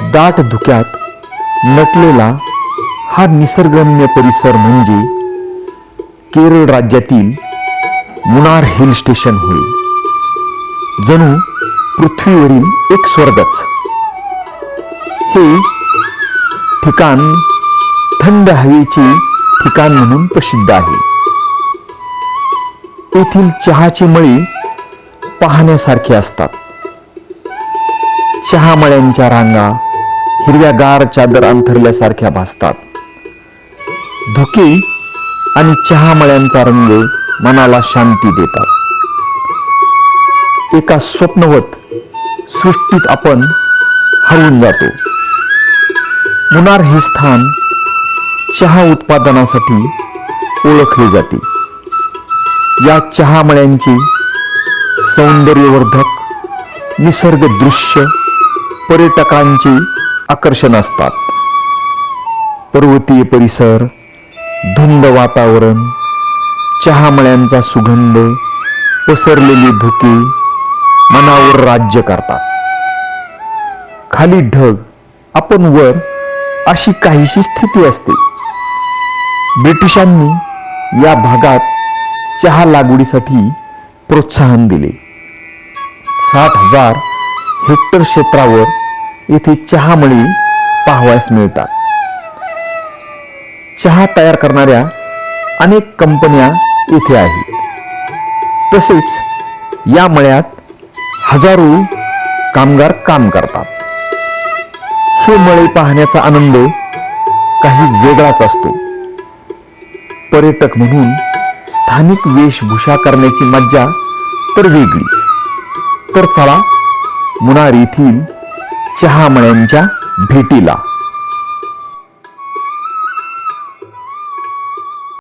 दाट धुक्यात नटलेला हा निसर्गरम्य परिसर म्हणजे केरळ राज्यातील मुनार हिल स्टेशन होय जणू पृथ्वीवरील एक स्वर्गच. हे ठिकाण थंड हवेचे ठिकाण म्हणून प्रसिद्ध आहे. येथील चहाची मळी पाहण्यासारखी असतात. चहा मळ्यांच्या रांगा हिरव्यागार चादर अंथरल्यासारख्या भासतात. धुके आणि चहा मळ्यांचा रंग मनाला शांती देतात. एका स्वप्नवत सृष्टीत आपण हरवून जातो. मुनार हे स्थान चहा उत्पादनासाठी ओळखले जाते. या चहामळ्यांचे सौंदर्यवर्धक निसर्ग दृश्य पर्यटकांचे आकर्षण असतात. पर्वतीय परिसर धुंद वातावरण चहा मळ्यांचा सुगंध पसरलेली धुके मनावर राज्य करतात. खाली ढग आपण वर अशी काहीशी स्थिती असते. ब्रिटिशांनी या भागात चहा लागवडीसाठी प्रोत्साहन दिले. साठ हजार हेक्टर क्षेत्रावर येथे चहामळी पाहावयास मिळतात. चहा तयार करणाऱ्या अनेक कंपन्या येथे आहेत. तसेच या मळ्यात हजारो कामगार काम करतात. हे मळे पाहण्याचा आनंद काही वेगळाच असतो. पर्यटक म्हणून स्थानिक वेशभूषा करण्याची मज्जा तर वेगळीच. तर चला मुनार येथील चहा मळ्यांच्या भेटीला.